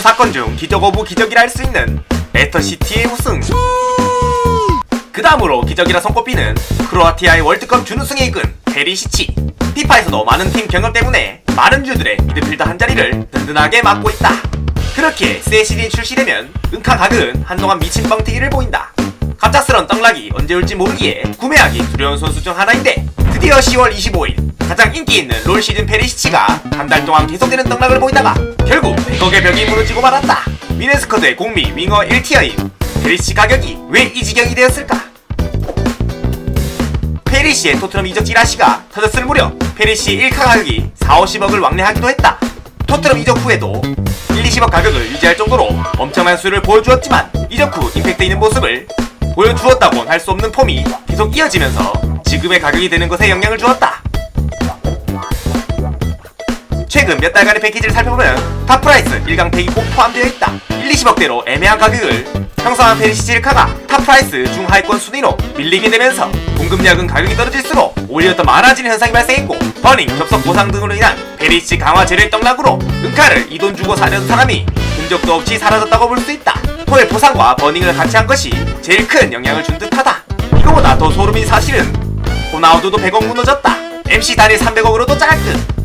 축구 사건 중 기적 오브 기적이라 할 수 있는 레스터시티의 우승. 그 다음으로 기적이라 손꼽히는 크로아티아의 월드컵 준우승에 이끈 페리시치. 피파에서도 많은 팀 경험 때문에 많은 주들의 미드필더 한 자리를 든든하게 맡고 있다. 그렇게 세시즌이 출시되면 은카 가격은 한동안 미친 뻥튀기를 보인다. 갑작스런 떡락이 언제 올지 모르기에 구매하기 두려운 선수 중 하나인데 드디어 10월 25일 가장 인기 있는 롤 시즌 페리시치가 한 달 동안 계속되는 떡락을 보이다가 결국 100억의 벽이 무너지고 말았다. 미네스커드의 공미 윙어 1티어인 페리시치 가격이 왜 이 지경이 되었을까? 페리시의 토트넘 이적 찌라시가 터졌을 무렵 페리시 1카 가격이 4, 50억을 왕래하기도 했다. 토트넘 이적 후에도 1, 20억 가격을 유지할 정도로 엄청난 수를 보여주었지만 이적 후 임팩트 있는 모습을 보여주었다곤 할 수 없는 폼이 계속 이어지면서 지금의 가격이 되는 것에 영향을 주었다. 최근 몇 달간의 패키지를 살펴보면 탑프라이스 1강팩이 꼭 포함되어 있다. 1, 20억대로 애매한 가격을 형성한 페리시치르카가 탑프라이스 중하위권 순위로 밀리게 되면서 공급량은 가격이 떨어질수록 오히려 더 많아지는 현상이 발생했고 버닝, 접속 보상 등으로 인한 페리시 강화 재료의 떡락으로 은카를 이 돈 주고 사려던 사람이 흔적도 없이 사라졌다고 볼 수 있다. 토의 보상과 버닝을 같이 한 것이 제일 큰 영향을 준 듯하다. 이거보다 더 소름인 사실은 호나우두도 100억 무너졌다. MC 단일 300억으로도 짤끝.